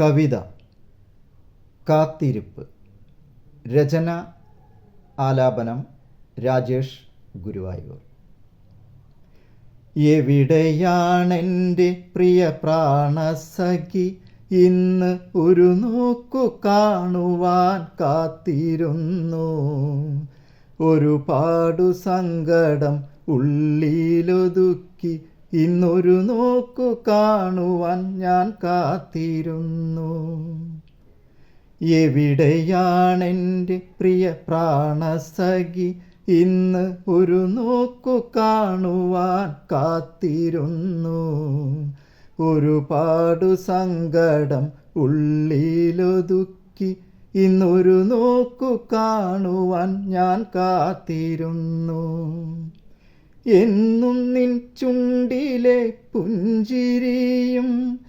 കവിത കാത്തിരിപ്പ് രചന ആലാപനം രാജേഷ് ഗുരുവായൂർ. എവിടെയാണെന്റെ പ്രിയ പ്രാണസഖി? ഇന്ന് ഒരു നോക്കു കാണുവാൻ കാത്തിരുന്നു. ഒരുപാടു സങ്കടം ഉള്ളിലൊതുക്കി ഇന്നൊരു നോക്കു കാണുവാൻ ഞാൻ കാത്തിരുന്നു. എവിടെയാണെന്റെ പ്രിയ പ്രാണസഖി? ഇന്ന് ഒരു നോക്കു കാണുവാൻ കാത്തിരുന്നു. ഒരുപാടു സങ്കടം ഉള്ളിലൊതുക്കി ഇന്നൊരു നോക്കു കാണുവാൻ ഞാൻ കാത്തിരുന്നു. എന്നും നിൻ ചുണ്ടിലെ പുഞ്ചിരിയും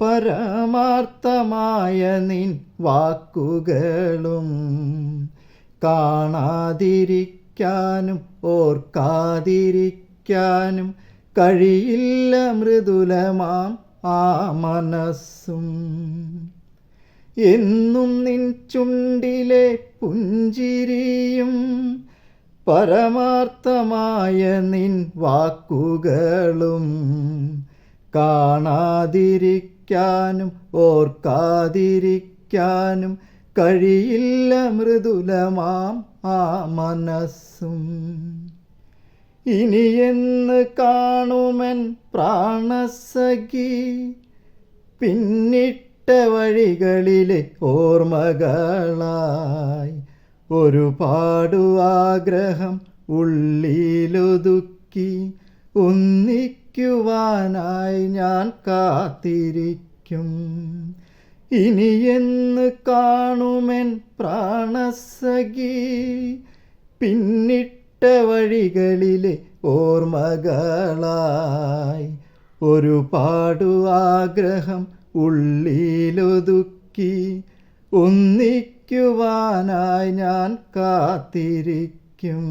പരമാർത്ഥമായ നിൻ വാക്കുകളും കാണാതിരിക്കാനും ഓർക്കാതിരിക്കാനും കഴിയില്ല മൃദുലമാം ആ മനസ്സും. എന്നും നിൻ ചുണ്ടിലെ പുഞ്ചിരിയും പരമാർത്ഥമായ നിൻ വാക്കുകളും കാണാതിരിക്കാനും ഓർക്കാതിരിക്കാനും കഴിയില്ല മൃദുലമാം ആ മനസ്സും. ഇനിയെന്ന് കാണുമൻ പ്രാണസഖി? പിന്നിട്ട വഴികളിലെ ഓർമ്മകളായി ഒരുപാടു ആഗ്രഹം ഉള്ളിലൊതുക്കി ഒന്നിക്കുവാനായി ഞാൻ കാത്തിരിക്കും. ഇനി എന്ന് കാണുമെൻ പ്രാണസഖി? പിന്നിട്ട വഴികളിലെ ഓർമ്മകളായി ഒരുപാടു ആഗ്രഹം ഉള്ളിലൊതുക്കി ഒന്നിക്കുവാനായി ഞാൻ കാത്തിരിക്കും.